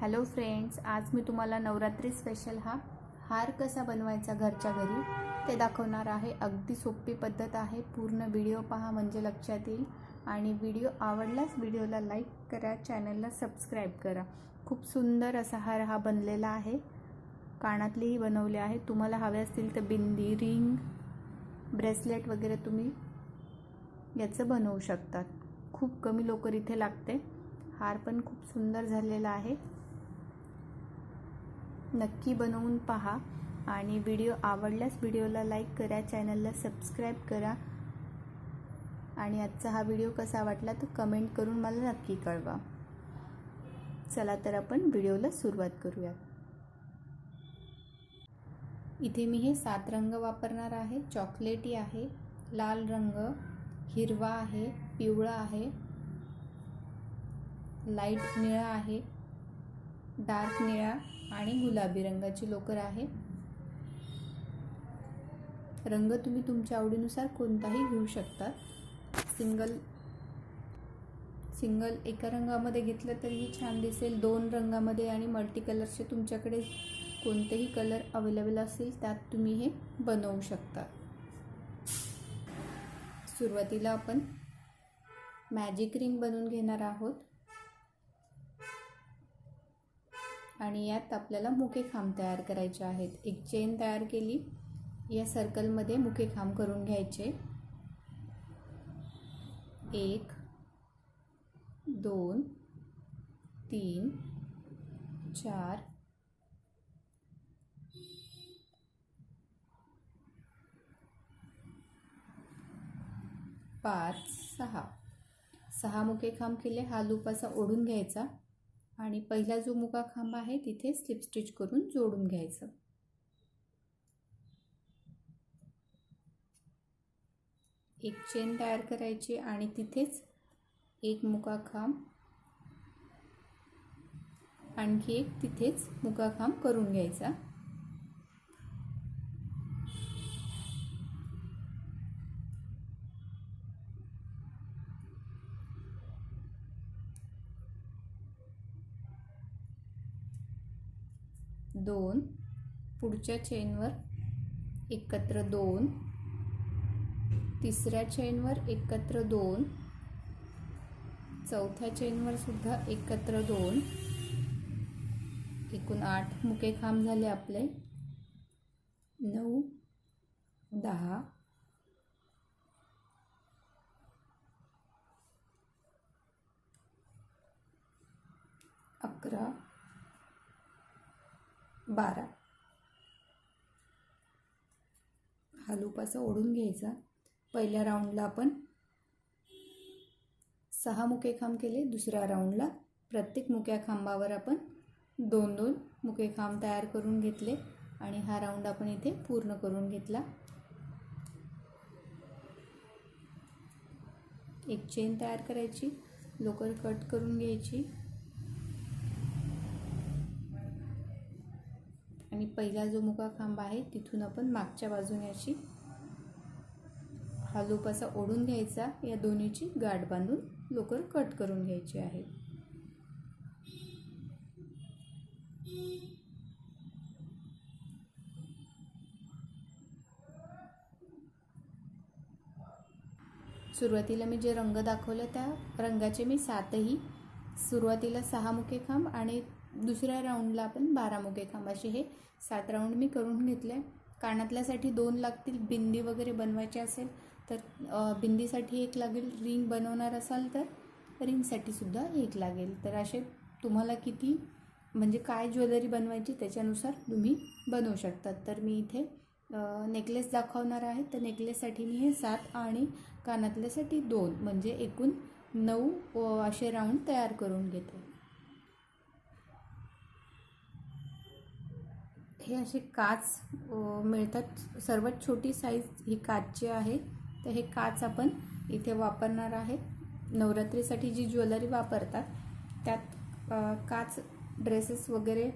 Hello friends आज मी तुम्हाला Navratri special हा हार कसा बनवायचा घरच्या घरी ते दाखवणार आहे. अगदी सोपी पद्धत आहे. पूर्ण व्हिडिओ पहा म्हणजे लक्षात येईल. आणि व्हिडिओ आवडलाच व्हिडिओला लाईक करा चॅनलला सबस्क्राईब करा. खूप सुंदर असा हार हा बनलेला आहे. कानातलेही बनवले आहे. तुम्हाला हवे असतील तर बिंदी रिंग ब्रेसलेट वगैरे तुम्ही याचं बनवू शकतात. खूप कमी लोकर इथे लागते. हार पण खूप सुंदर झालेला आहे. नक्की बनवून पहा आणि व्हिडिओ आवडल्यास व्हिडिओला लाईक करा चॅनलला सबस्क्राईब करा. आणि आजचा हा व्हिडिओ कसा वाटला तो कमेंट करून मला नक्की कळवा. चला तर आपण व्हिडिओला सुरुवात करूया इथे मी हे सात रंग वापरणार आहे. चॉकलेटी आहे लाल रंग हिरवा आहे पिवळा आहे लाइट निळा आहे डार्क निळा आणि गुलाबी रंगाची लोकर आहे. रंग तुम्ही तुमच्या आवडीनुसार कोणताही घेऊ शकता. सिंगल सिंगल एका रंगामध्ये घेतलं तरीही छान दिसेल. दोन रंगामध्ये आणि मल्टी कलरचे तुमच्याकडे कोणतेही कलर अवेलेबल असेल त्यात तुम्ही हे बनवू शकता. सुरुवातीला आपण मॅजिक रिंग बनवून घेणार आहोत. आणि यात आपल्याला मुके खांब तयार करायचे आहेत. एक चेन तयार केली. या सर्कलमध्ये मुके खांब करून घ्यायचे. एक दोन तीन चार पाच सहा. सहा मुके खांब केले. हा लूप असा ओढून घ्यायचा. आणि पहिला जो मुका खांब आहे तिथे स्लिप स्टिच करून जोडून घ्यायचं. एक चेन तयार करायची आणि तिथेच एक मुका खांब आणखी एक तिथेच मुका खांब करून घ्यायचा. दोन. पुढच्या चेनवर एकत्र दोन. तिसऱ्या चेनवर एकत्र दोन. चौथ्या चेनवर सुद्धा एकत्र दोन. एकूण आठ मुके खांब झाले आपले. नऊ दहा. अकरा. बारा. हा लूप असा ओढून घ्यायचा. पहिल्या राऊंडला आपण सहा मुके खांब केले दुसऱ्या राऊंडला प्रत्येक मुक्या खांबावर आपण दोन दोन मुके खांब तयार करून घेतले आणि हा राऊंड आपण इथे पूर्ण करून घेतला. एक चेन तयार करायची लोकर कट करून घ्यायची. आणि पहिला जो मुका खांब आहे तिथून आपण मागच्या बाजूने अशी हा लूप असा ओढून घ्यायचा. या दोन्हीची गाठ बांधून लोकर कट करून घ्यायची आहे. सुरुवातीला मी जे रंग दाखवले त्या रंगाचे मी सातही सुरुवातीला सहा मुके खांब आणि दुसऱ्या राऊंडला आपण बारा मुके कामाचे हे सात राऊंड मी करून घेतले. कानातल्यासाठी दोन लागतील. बिंदी वगैरे बनवायची असेल तर बिंदीसाठी एक लागेल. रिंग बनवणार असाल तर रिंगसाठी सुद्धा एक लागेल. तर असे तुम्हाला किती म्हणजे काय ज्वेलरी बनवायची त्याच्यानुसार तुम्ही बनवू शकतात तर मी इथे नेकलेस दाखवणार आहे. तर नेकलेससाठी मी हे सात आणि कानातल्यासाठी दोन म्हणजे एकूण नऊ असे राऊंड तयार करून घेते. हे असे काच मिळतात. सर्वात छोटी साईज ही काचची आहे तर हे काच आपण इथे वापरणार आहे. नवरात्रीसाठी जी ज्वेलरी वापरतात त्यात काच ड्रेसेस वगैरे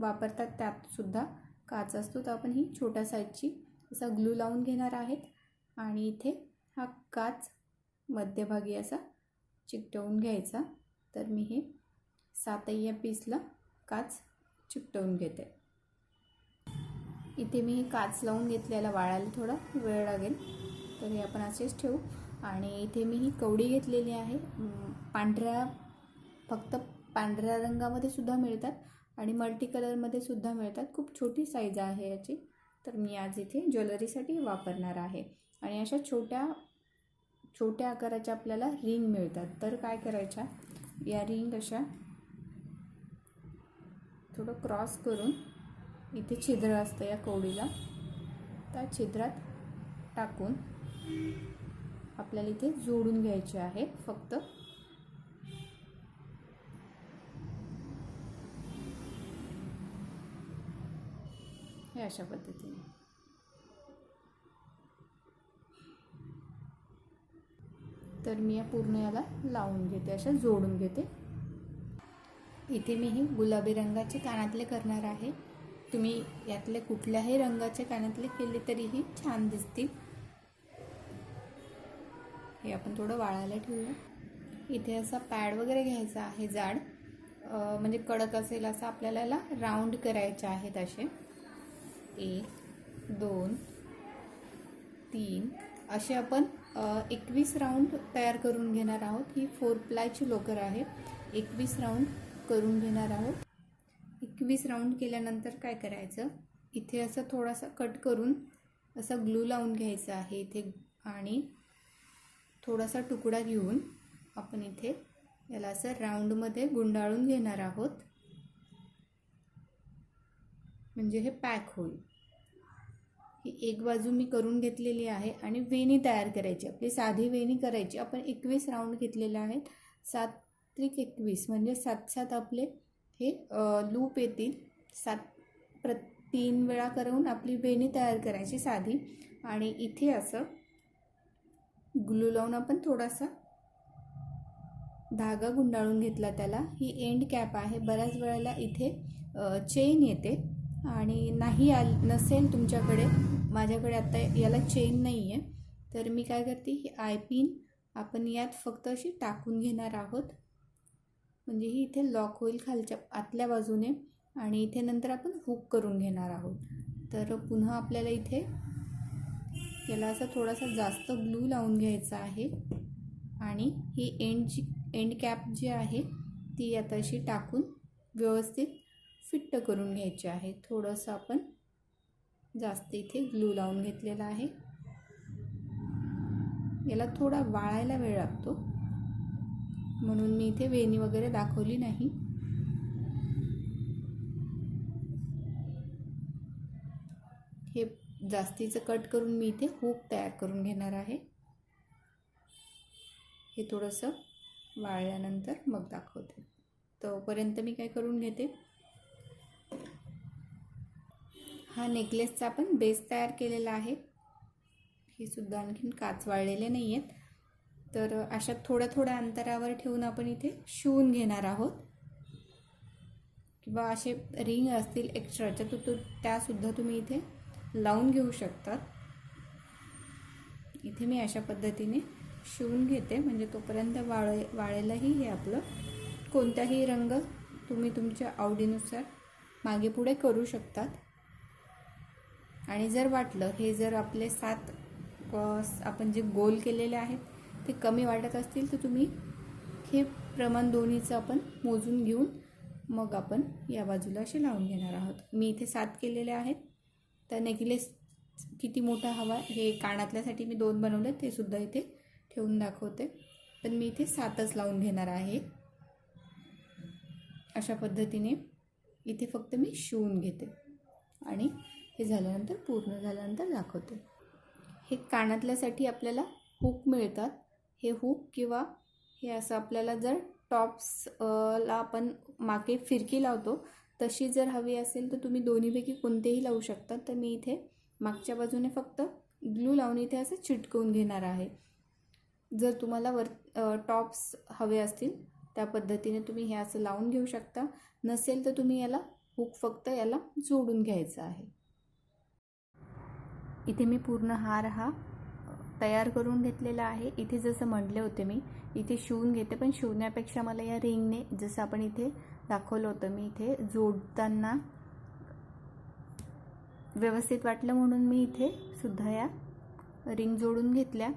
वापरतात. त्यातसुद्धा काच असतो. तर आपण ही छोट्या साईजची असा ग्लू लावून घेणार आहेत. आणि इथे हा काच मध्यभागी असा चिकटवून घ्यायचा. तर मी हे सातय्या पीसला काच चिकटवून घेते. इथे मी काच लावून घेतलेला वाळायला थोडा वेळ लागेल. तर हे आपण असेच ठेवू. आणि इथे मी ही कवडी घेतलेली आहे. पांढऱ्या फक्त पांढऱ्या रंगामध्ये सुद्धा मिळतात आणि मल्टी कलरमध्ये सुद्धा मिळतात. खूप छोटी साईज आहे याची. तर मी आज इथे ज्वेलरीसाठी वापरणार आहे. आणि अशा छोट्या छोट्या आकाराच्या आपल्याला रिंग मिळतात. तर काय करायच्या? या रिंग अशा थोडं क्रॉस करून इथे छिद्र असतं या कवडीला. त्या छिद्रात टाकून आपल्याला इथे जोडून घ्यायचे आहे फक्त. हे अशा पद्धतीने. तर मी या पूर्ण याला लावून घेते अशा जोडून घेते. इथे मी ही गुलाबी रंगाचे कानातले करणार आहे. तुम्ही यातले कुठल्याही रंगाचे कानातले केले तरीही छान दिसतील. हे आपण थोडं वाळायला ठेवूया. इथे असा पॅड वगैरे घ्यायचा आहे जाड. म्हणजे कडक असेल असं आपल्याला याला राऊंड करायचे आहेत असे. एक दोन तीन. असे आपण एकवीस राऊंड तयार करून घेणार आहोत. ही फोर प्लायची लोकर आहे. एकवीस राऊंड करून घेणार आहोत. एकवीस राऊंड केल्यानंतर काय करायचं? इथे असं थोडासा कट करून असा ग्लू लावून घ्यायचा आहे इथे आणि थोडासा तुकडा घेऊन आपण इथे याला असं राऊंडमध्ये गुंडाळून घेणार आहोत. म्हणजे हे पॅक होईल. ही एक बाजू मी करून घेतलेली आहे आणि वेणी तयार करायची. आपली साधी वेणी करायची. आपण एकवीस राऊंड घेतलेले आहेत. सात त्रिक एकवीस म्हणजे सात सात आपले हे लूप येतील. सात प्र तीन वेळा करून आपली बेणी तयार करायची साधी. आणि इथे असं ग्लू लावून आपण थोडासा धागा गुंडाळून घेतला त्याला. ही एंड कॅप आहे. बऱ्याच वेळेला इथे चेन येते. आणि नाही आल नसेल तुमच्याकडे माझ्याकडे आता याला चेन नाही आहे तर मी काय करते ही आय पिन आपण यात फक्त अशी टाकून घेणार आहोत. म्हणजे ही इथे लॉक होईल खालच्या आतल्या बाजूने आणि इथे नंतर आपण हुक करून घेणार आहोत. तर पुन्हा आपल्याला इथे याला असा थोडासा जास्त ग्लू लावून घ्यायचा आहे. आणि ही एंड जी एंड कॅप जी आहे ती आता अशी टाकून व्यवस्थित फिट्ट करून घ्यायची आहे. थोडंसं आपण जास्त इथे ग्लू लावून घेतलेला आहे. याला थोडा वाळायला वेळ लागतो. म्हणून मी इथे वेणी वगैरे दाखवली नाही. हे जास्तीचं कट करून मी इथे हुक तयार करून घेणार आहे. हे थोडंसं वाळल्यानंतर मग दाखवते. तोपर्यंत मी काय करून घेते? हा नेकलेसचा आपण बेस तयार केलेला आहे. हे सुद्धा आणखीन काच वाळलेले नाही आहेत तर अशा थोड्या थोड्या अंतरावर ठेवून आपण इथे शिवून घेणार आहोत. किंवा असे रिंग असतील एक्स्ट्राच्या तर तो त्यासुद्धा तुम्ही इथे लावून घेऊ शकतात. इथे मी अशा पद्धतीने शिवून घेते. म्हणजे तोपर्यंत वाळे वाळेलाही हे आपलं कोणताही रंग तुम्ही तुमच्या आवडीनुसार मागे पुढे करू शकतात. आणि जर वाटलं हे जर आपले सात आपण जे गोल केलेले आहेत ते कमी वाटत असतील तर तुम्ही हे प्रमाण दोन्हीचं आपण मोजून घेऊन मग आपण या बाजूला असे लावून घेणार आहोत. मी इथे सात केलेले आहेत. तर नेकलेस किती मोठा हवा हे कानातल्यासाठी मी दोन बनवले ते सुद्धा इथे ठेवून दाखवते. पण मी इथे सातच लावून घेणार आहे. अशा पद्धतीने इथे फक्त मी शिवून घेते. आणि हे झाल्यानंतर पूर्ण झाल्यानंतर दाखवते. हे कानातल्यासाठी आपल्याला हुक मिळतात. हे हुक किंवा हे असं आपल्याला जर टॉप्स ला आपण मागे फिरकी लावतो तशी जर हवी असेल तर तुम्ही दोन्हीपैकी कोणतेही लावू शकता. तर मी इथे मागच्या बाजूने फक्त ग्लू लावून इथे असं चिटकवून घेणार आहे. जर तुम्हाला वर टॉप्स हवे असतील त्या पद्धतीने तुम्ही हे असं लावून घेऊ शकता. नसेल तर तुम्ही याला हुक फक्त याला जोडून घ्यायचा आहे. इथे मी पूर्ण हार हा तयार करून घेतलेला आहे. इथे जसं म्हटले होते मी इथे शिवून घेते पण शिवण्यापेक्षा मला या रिंगने जसं आपण इथे दाखवलं होतं मी इथे जोडताना व्यवस्थित वाटलं म्हणून मी इथे सुद्धा या रिंग जोडून घेतल्या.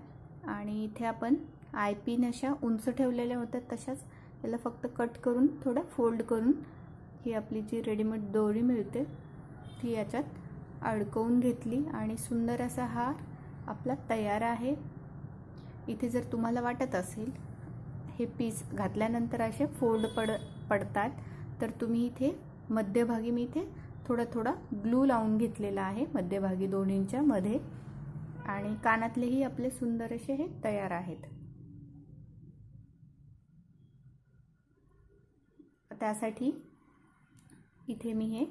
आणि इथे आपण आय पिन अशा उंच ठेवलेल्या होत्या तशाच त्याला फक्त कट करून थोडं फोल्ड करून ही आपली जी रेडीमेड दोरी मिळते ती याच्यात अडकवून घेतली. आणि सुंदर असा हार आपला तयार आहे. इथे जर तुम्हाला वाटत असेल हे पीस घातल्यानंतर असे फोल्ड पड पडतात तर तुम्ही इथे मध्यभागी मी इथे थोडा थोडा ग्लू लावून घेतलेला आहे मध्यभागी दोन मध्ये. आणि कानातलेही आपले सुंदर असे हे तयार आहेत. त्यासाठी इथे मी हे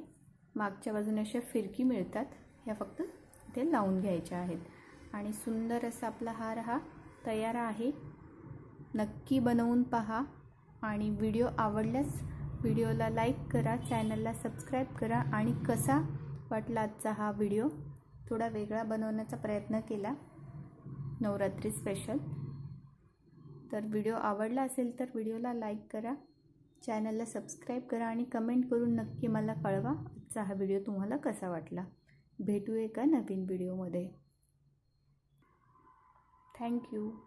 मागच्या बाजूने अशा फिरकी मिळतात ह्या फक्त इथे लावून घ्यायच्या आहेत. आणि सुंदर असा आपला हार हा तयार आहे. नक्की बनवून पहा आणि व्हिडिओ आवडल्यास व्हिडिओला लाईक करा चॅनलला सबस्क्राईब करा आणि कसा वाटला आजचा हा व्हिडिओ? थोडा वेगळा बनवण्याचा प्रयत्न केला. नवरात्री स्पेशल तर व्हिडिओ आवडला असेल तर व्हिडिओला लाईक करा चॅनलला सबस्क्राईब करा आणि कमेंट करून नक्की मला कळवा आजचा हा व्हिडिओ तुम्हाला कसा वाटला. भेटू एका नवीन व्हिडिओमध्ये. Thank you.